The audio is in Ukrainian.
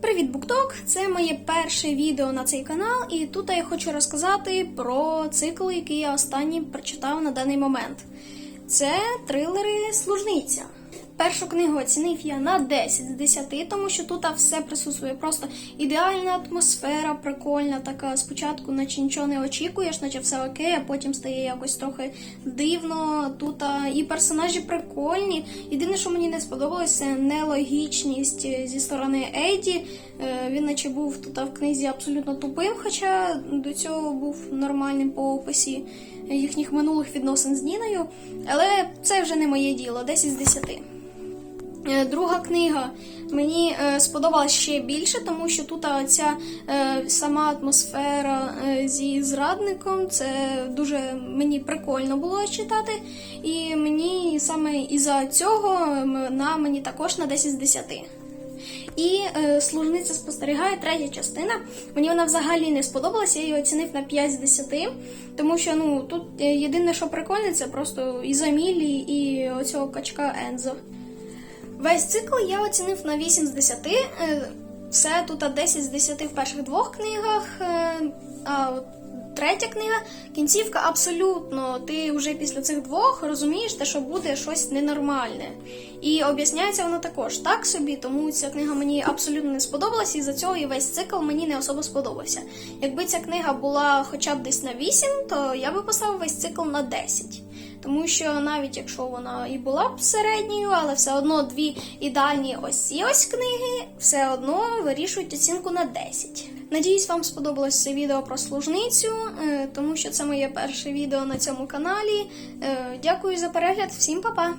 Привіт, Букток! Це моє перше відео на цей канал, і тут я хочу розказати про цикл, який я останній прочитав на даний момент. Це трилери Служниця. Першу книгу оцінив я на 10 з 10, тому що тут все присутствує. Просто ідеальна атмосфера, прикольна, така спочатку, наче нічого не очікуєш, наче все окей, а потім стає якось трохи дивно. Тут і персонажі прикольні. Єдине, що мені не сподобалося, нелогічність зі сторони Ейді. Е, Він наче був тут в книзі абсолютно тупим, хоча до цього був нормальним по описі їхніх минулих відносин з Ніною. Але це вже не моє діло, 10 з 10. Е, Друга книга мені е, сподобалась ще більше, тому що тут а, ця е, сама атмосфера е, зі зрадником, це дуже мені прикольно було читати. І мені саме із-за цього м, на мені також на 10 з 10. І е, служниця спостерігає третя частина. Мені вона взагалі не сподобалася, я її оцінив на 5 з 10, тому що ну тут е, єдине, що прикольне, це просто і Замілі, і оцього качка Ензо. Весь цикл я оцінив на 8 з 10. Е, Все тут 10 з 10 в перших двох книгах. е, А третя книга, кінцівка абсолютно. Ти вже після цих двох розумієш, те, що буде щось ненормальне. І об'ясняється воно також так собі, тому ця книга мені абсолютно не сподобалася, і за цього і весь цикл мені не особо сподобався. Якби ця книга була хоча б десь на 8, то я би поставив весь цикл на 10. Тому що навіть якщо вона і була б середньою, але все одно дві ідеальні ось ці ось книги все одно вирішують оцінку на 10. Надіюсь, вам сподобалось це відео про служницю, е, тому що це моє перше відео на цьому каналі. Е, Дякую за перегляд, всім па-па!